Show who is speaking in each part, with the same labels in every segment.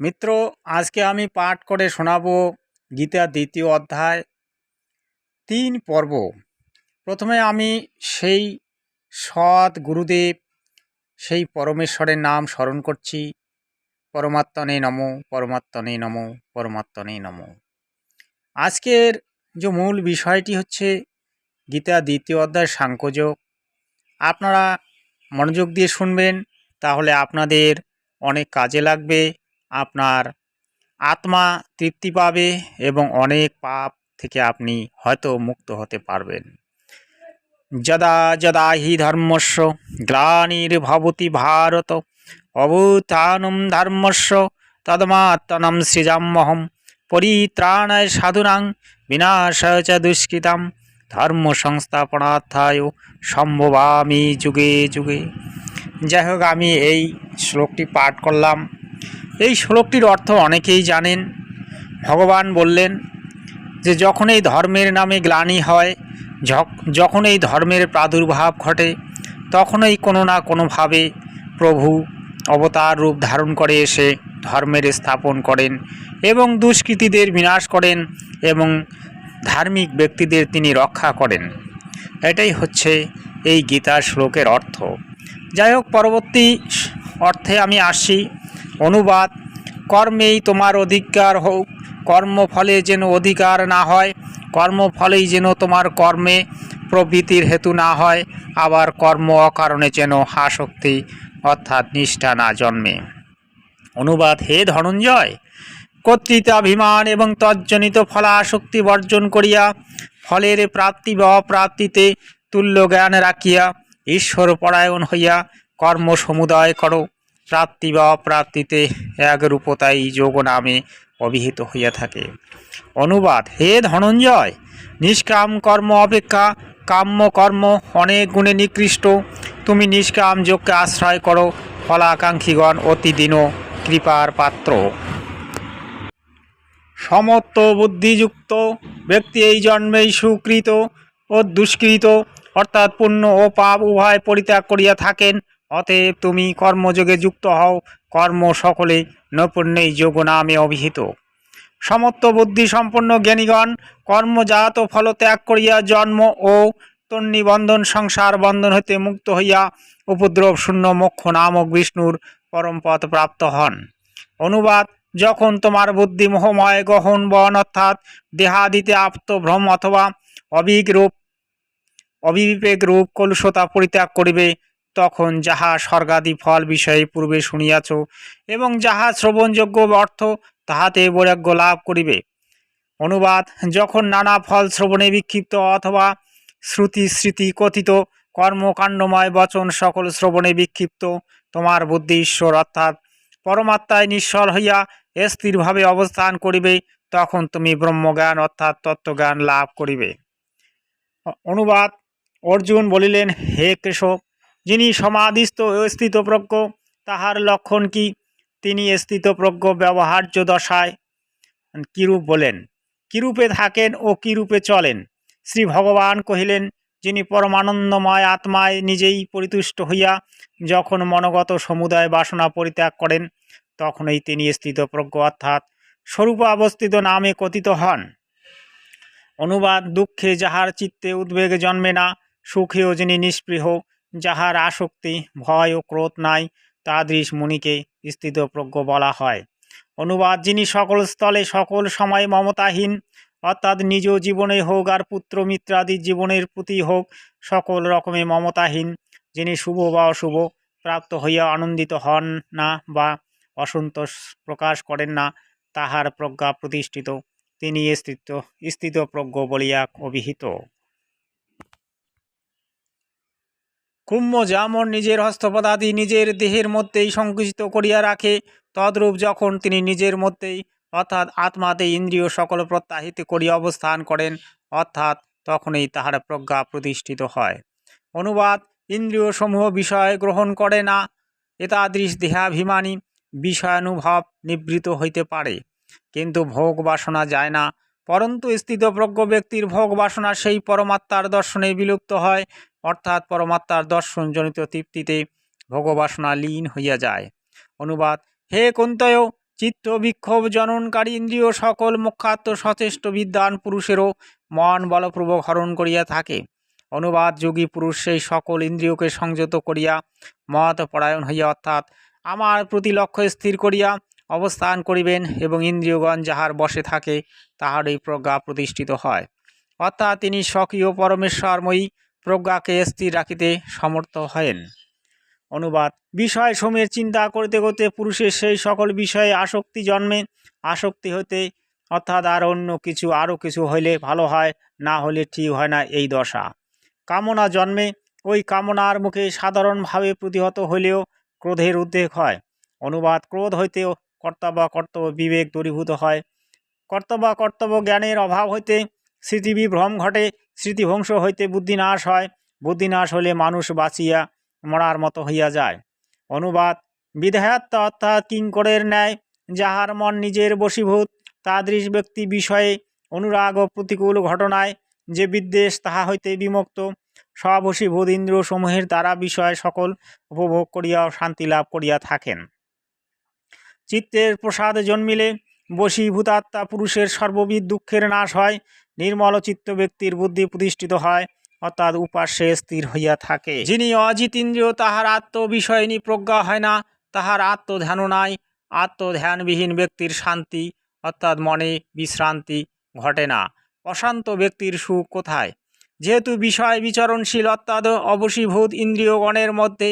Speaker 1: মিত্র, আজকে আমি পাঠ করে শোনাবো গীতার দ্বিতীয় অধ্যায়, তিন পর্ব। প্রথমে আমি সেই সৎ গুরুদেব, সেই পরমেশ্বরের নাম স্মরণ করছি। পরমাত্মনে নমো পরমাত্মনে নমো পরমাত্মনে নমো। আজকের যে মূল বিষয়টি হচ্ছে গীতা দ্বিতীয় অধ্যায় সাংখ্যযোগ আপনারা মনোযোগ দিয়ে শুনবেন, তাহলে আপনাদের অনেক কাজে লাগবে। আপনার আত্মা তৃপ্তি পাবে এবং অনেক পাপ থেকে আপনি হয়তো মুক্ত হতে পারবেন। যদা যদা হি ধর্মস্য গ্লানির্ভবতি ভারত অভূতানম ধর্মস্য তদমাত্তনম সৃজাম্যহম পরিত্রাণায় সাধুনাং বিনাশায় চ দুষ্কৃতাম ধর্ম সংস্থাপনার্থায় সম্ভবামি যুগে যুগে। যাই হোক আমি এই শ্লোকটি পাঠ করলাম। এই শ্লোকটির অর্থ অনেকেই জানেন। ভগবান বললেন যে, যখন এই ধর্মের নামে গ্লানি হয় যখন এই ধর্মের প্রাদুর্ভাব ঘটে, তখনই কোনো না কোনোভাবে প্রভু অবতার রূপ ধারণ করে এসে ধর্মের স্থাপন করেন এবং দুষ্কৃতীদের বিনাশ করেন এবং ধার্মিক ব্যক্তিদের তিনি রক্ষা করেন। এটাই হচ্ছে এই গীতা শ্লোকের অর্থ। যাই হোক, পরবর্তী অর্থে আমি আসি অনুবাদ। কর্মেই তোমার অধিকার হোক, কর্মফলে যেন অধিকার না হয়, কর্মফলেই যেন তোমার কর্মে প্রবৃত্তির হেতু না হয়, আবার কর্ম অকারণে যেন আসক্তি অর্থাৎ নিষ্ঠা না জন্মে। অনুবাদ, হে ধনঞ্জয়! কর্তৃত্বাভিমান এবং তজ্জনিত ফলাসক্তি বর্জন করিয়া, ফলের প্রাপ্তি বা অপ্রাপ্তিতে তুল্য জ্ঞান রাখিয়া ঈশ্বর পরায়ণ হইয়া কর্ম সমুদায় করো। প্রাপ্তি বা অপ্রাপ্তিতে এক রূপতাই যোগ নামে অভিহিত হইয়া থাকে। অনুবাদ, হে ধনঞ্জয়, নিষ্কাম কর্ম অপেক্ষা, কাম্য কর্ম অনেক গুণে নিকৃষ্ট। তুমি নিষ্কাম যোগকে আশ্রয় করো, ফলাকাঙ্ক্ষীগণ অতিদিন কৃপার পাত্র। সমত্ব বুদ্ধিযুক্ত ব্যক্তি এই জন্মেই সুকৃত ও দুষ্কৃত, অর্থাৎ পুণ্য ও পাপ উভয় পরিত্যাগ করিয়া থাকেন। অতএব তুমি কর্মযোগে যুক্ত হও, কর্ম সকলে নৈপুণ্যেই যোগ নামে অভিহিত। সমত্ব বুদ্ধি সম্পন্ন জ্ঞানীগণ, কর্মজাত ফল ত্যাগ করিয়া জন্ম ও তন্নিবন্ধন সংসার বন্ধন হইতে মুক্ত হইয়া উপদ্রব শূন্য মোক্ষ নামক বিষ্ণুর পরমপদ প্রাপ্ত হন। অনুবাদ, যখন তোমার বুদ্ধি মোহময় গহন বন অর্থাৎ দেহাদিতে আপ্তভ্রম অথবা অবিক রূপ অবিবেক রূপ কলুষতা পরিত্যাগ করিবে তখন যাহা স্বর্গাদি ফল বিষয়ে পূর্বে শুনিয়াছ এবং যাহা শ্রবণযোগ্য অর্থ, তাহাতে বৈরাগ্য লাভ করিবে। অনুবাদ, যখন নানা ফল শ্রবণে বিক্ষিপ্ত অথবা শ্রুতি স্মৃতি কথিত, কর্মকাণ্ডময় বচন সকল শ্রবণে বিক্ষিপ্ত, তোমার বুদ্ধি ঈশ্বর অর্থাৎ পরমাত্মায় নিশ্চল হইয়া স্থিরভাবে অবস্থান করিবে, তখন তুমি ব্রহ্মজ্ঞান অর্থাৎ তত্ত্বজ্ঞান লাভ করিবে। অনুবাদ, অর্জুন বলিলেন, হে কেশব যিনি সমাধিস্থ স্থিতপ্রজ্ঞ, তাহার লক্ষণ কি? তিনি স্থিতপ্রজ্ঞ ব্যবহার্য দশায় কিরূপ বলেন? কিরূপে থাকেন ও কিরূপে চলেন? শ্রী ভগবান কহিলেন, যিনি পরমানন্দময় আত্মায় নিজেই পরিতুষ্ট হইয়া যখন মনগত সমুদায় বাসনা পরিত্যাগ করেন, তখনই তিনি স্থিতপ্রজ্ঞ অর্থাৎ স্বরূপ অবস্থিত নামে কথিত হন। অনুবাদ, দুঃখে যাহার চিত্তে উদ্বেগ জন্মে না, সুখেও যিনি নিষ্পৃহ যাহার আসক্তি, ভয় ও ক্রোধ নাই, তাদৃশ মুনিকে স্থিতপ্রজ্ঞ বলা হয়। অনুবাদ, যিনি সকল স্থলে সকল সময় মমতাহীন, অর্থাৎ নিজ জীবনে হোক আর পুত্র মিত্রাদি জীবনের প্রতি হোক সকল রকমে মমতাহীন, যিনি শুভ বা অশুভ প্রাপ্ত হইয়া আনন্দিত হন না বা অসন্তোষ প্রকাশ করেন না, তাহার প্রজ্ঞা প্রতিষ্ঠিত। তিনি স্থিত, স্থিতপ্রজ্ঞ বলিয়া অভিহিত। কুম্ভ যেমন নিজের হস্তপদাদি নিজের দেহের মধ্যেই সংকুচিত করিয়া রাখে, তদ্রূপ যখন তিনি নিজের মধ্যেই, অর্থাৎ আত্মাতে ইন্দ্রিয় সকল প্রত্যাহিত করিয়া অবস্থান করেন, অর্থাৎ তখনই তাহার প্রজ্ঞা প্রতিষ্ঠিত হয়। অনুবাদ ইন্দ্রিয় সমূহ বিষয় গ্রহণ করে না, এতাদৃশ দেহাভিমানী বিষয়ানুভব নিবৃত হইতে পারে। কিন্তু ভোগ বাসনা যায় না, পরন্তু স্থিতপ্রজ্ঞ ব্যক্তির ভোগ বাসনা সেই পরমাত্মার দর্শনে বিলুপ্ত হয় অর্থাৎ পরমাত্মার দর্শনজনিত তৃপ্তিতে ভোগবাসনা লীন হইয়া যায়। অনুবাদ, হে কুন্তয়, চিত্ত বিক্ষোভ জননকারী ইন্দ্রিয় সকল মুখ্যাত্ম সচেষ্ট বিদ্বান পুরুষেরও মন বলপূর্বক হরণ করিয়া থাকে। অনুবাদ, যোগী পুরুষ সেই সকল ইন্দ্রিয়কে সংযত করিয়া মত পরায়ণ হইয়া অর্থাৎ আমার প্রতি লক্ষ্য স্থির করিয়া অবস্থান করিবেন এবং ইন্দ্রিয়গণ যাহার বসে থাকে, তাহারই প্রজ্ঞা প্রতিষ্ঠিত হয়। অর্থাৎ তিনি স্বকীয় পরমেশ্বরময়ী প্রজ্ঞাকে স্থির রাখিতে সমর্থ হয়েন। অনুবাদ, বিষয় সময়ের চিন্তা করতে করতে পুরুষের সেই সকল বিষয়ে আসক্তি জন্মে, আসক্তি হতে অর্থাৎ আর অন্য কিছু, আরও কিছু হইলে ভালো হয়, না হলে ঠিক হয় না এই দশা। কামনা জন্মে, ওই কামনার মুখে সাধারণভাবে প্রতিহত হইলেও ক্রোধের উদ্বেগ হয়। অনুবাদ, ক্রোধ হইতেও কর্তব্য কর্তব্য বিবেক দূরীভূত হয়। কর্তব্য কর্তব্য জ্ঞানের অভাব হইতে স্মৃতিবিভ্রম ঘটে স্মৃতিভংস হইতে বুদ্ধিনাশ হয়। বুদ্ধিনাশ হলে মানুষ বাঁচিয়া, মরার মতো হইয়া যায়। অনুবাদ, বিধায়াত্ম অর্থাৎ কিঙ্করের ন্যায়, যাহার মন নিজের বশীভূত, তাদৃশ ব্যক্তি বিষয়ে অনুরাগ ও প্রতিকূল ঘটনায় যে বিদ্বেষ, তাহা হইতে বিমুক্ত। স্ববশীভূত ইন্দ্রিয়সমূহের দ্বারা বিষয় সকল উপভোগ করিয়া শান্তি লাভ করিয়া থাকেন। চিত্তের প্রসাদ জন্মিলে বশীভূতাত্মা পুরুষের সর্ববিধ দুঃখের নাশ হয়। নির্মল চিত্ত ব্যক্তির বুদ্ধি প্রতিষ্ঠিত হয়, অর্থাৎ উপাসে স্থির হইয়া থাকে। যিনি অজিতেন্দ্রিয়, তাহার আত্মবিষয়নী প্রজ্ঞা হয় না, তাহার আত্মধ্যানও নাই। আত্মধ্যানবিহীন ব্যক্তির শান্তি, অর্থাৎ মনে বিশ্রান্তি ঘটে না। অশান্ত ব্যক্তির সুখ কোথায়? যেহেতু বিষয় বিচরণশীল, অর্থাৎ অবশীভূত ইন্দ্রিয়গণের মধ্যে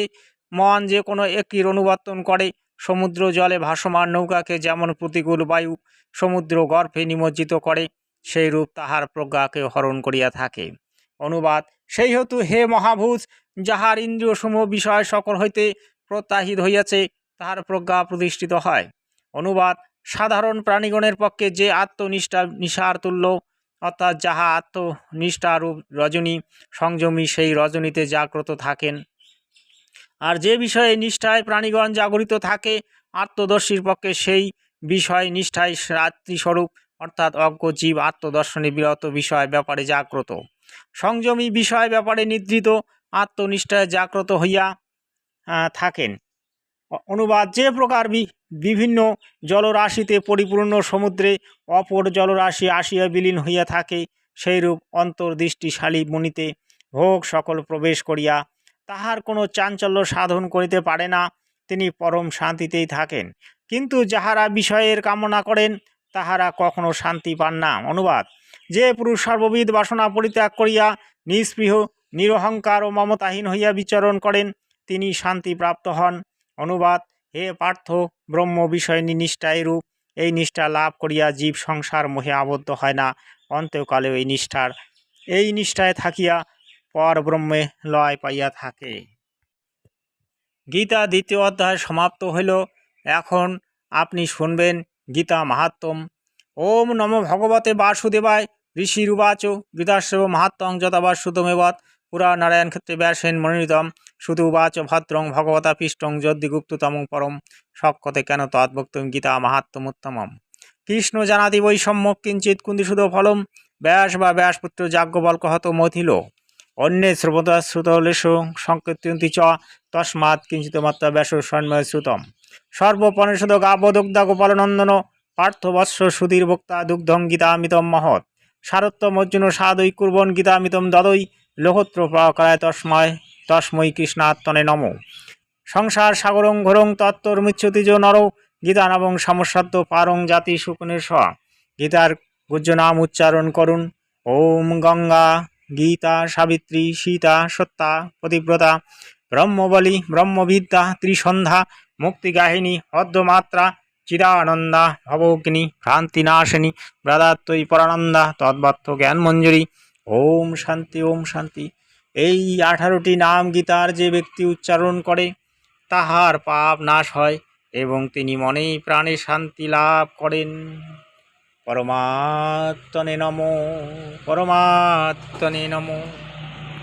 Speaker 1: মন যে কোনো একটির অনুবর্তন করে সমুদ্র জলে ভাসমান নৌকাকে যেমন প্রতিকূল বায়ু সমুদ্র গর্ভে নিমজ্জিত করে সেই রূপ তাহার প্রজ্ঞাকে হরণ করিয়া থাকে। অনুবাদ সেই হেতু হে মহাভূজ যাহার ইন্দ্রিয়সমূহ বিষয় সকল হইতে প্রত্যাহিত হইয়াছে, তাহার প্রজ্ঞা প্রতিষ্ঠিত হয়। অনুবাদ, সাধারণ প্রাণীগণের পক্ষে যে আত্মনিষ্ঠা নিশার তুল্য, অর্থাৎ যাহা আত্মনিষ্ঠারূপ রজনী, সংযমী সেই রজনীতে জাগ্রত থাকেন। আর যে বিষয়ে নিষ্ঠায় প্রাণীগণ জাগরিত থাকে, আত্মদর্শীর পক্ষে সেই বিষয় নিষ্ঠায় রাত্রিস্বরূপ অর্থাৎ অজ্ঞ জীব আত্মদর্শনে বিরত বিষয় ব্যাপারে জাগ্রত। সংযমী বিষয় ব্যাপারে নিদ্রিত আত্মনিষ্ঠায় জাগ্রত হইয়া থাকেন। অনুবাদ যে প্রকার বিভিন্ন জলরাশিতে পরিপূর্ণ সমুদ্রে অপর জলরাশি আসিয়া বিলীন হইয়া থাকে, সেইরূপ অন্তর্দৃষ্টিশালী মুনিতে ভোগ সকল প্রবেশ করিয়া তাহার কোনো চাঞ্চল্য সাধন করিতে পারে না, তিনি পরম শান্তিতেই থাকেন। কিন্তু যাহারা বিষয়ের কামনা করেন তাহারা কখনো শান্তি পান না। অনুবাদ, যে পুরুষ সর্ববিধ বাসনা পরিত্যাগ করিয়া নিস্পৃহ, নিরহংকার ও মমতাহীন হইয়া বিচরণ করেন, তিনি শান্তি প্রাপ্ত হন। অনুবাদ, হে পার্থ, ব্রহ্ম বিষয় নিষ্ঠা রূপ, এই নিষ্ঠা লাভ করিয়া জীব সংসার মোহে আবদ্ধ হয় না অন্ত্যকালেও এই নিষ্ঠার, এই নিষ্ঠায় থাকিয়া পর ব্রহ্মে লয় পাইয়া থাকে। গীতা দ্বিতীয় অধ্যায় সমাপ্ত হইল। এখন আপনি শুনবেন গীতা মাহাত্ম ওম নম ভগবতে বাসুদেবায় ঋষিরুবাচ গীতাশ্রব মাহাত্মং যথাবা সুতমেবৎ পুরা নারায়ণ ক্ষেত্রে ব্যাসেন মনোনীতম। শুধু উবাচ ভদ্রং ভগবতা পিষ্টং যদ্দিগুপ্ততম পরম সক্ষতে কেন তদ্ভক্তম গীতা মাহাত্মোত্তমম কৃষ্ণ জানাতি বৈষম্য কিঞ্চিত কুন্দিসুদ ফলম ব্যাস বা ব্যাসপুত্র যাজ্ঞবল্ক হত মথিল অন্যে শ্রবতা শ্রুতলেশ সংকীর্তন্তি চ তস্মাৎ কিঞ্চিত মাত্রা ব্যাস স্বর্ণময় শ্রুতম সর্বপনিষদ গাবদগ্ধা গোপালনন্দন পার্থবৎস সুধীর বক্তা দুগ্ধং গীতামিতম মহৎ। সারত্বম অর্জুন সাদৈ কুর্বন গীতামিতম দদৈ লোহত্র প্রকারায় তস্ময়, তস্মৈ কৃষ্ণাত্মনে নম। সংসার সাগরং ঘোরং তত্তর মিচ্ছতিজ নর গীতা নবং সমস্যাদ্য পারং জাতি শুকনের স গীতার গুজ্জ নাম উচ্চারণ করুন। ওম গঙ্গা, গীতা, সাবিত্রী, সীতা, সত্তা, পতিব্রতা, ব্রহ্মবলী, ব্রহ্মবিদ্যা, ত্রিসন্ধ্যা মুক্তিগাহিনী, অর্ধমাত্রা, চিদানন্দা, ভবগ্নি ভ্রান্তিনাশিনী ব্রাদাত্তই পরানন্দা, তদ্বত্ত জ্ঞানমঞ্জুরি। ওম শান্তি ওম শান্তি। এই আঠারোটি নাম গীতার যে ব্যক্তি উচ্চারণ করে, তাহার পাপ নাশ হয় এবং তিনি মনেই প্রাণে শান্তি লাভ করেন। পরমাত্মনে নম পরমাত্মনে নম।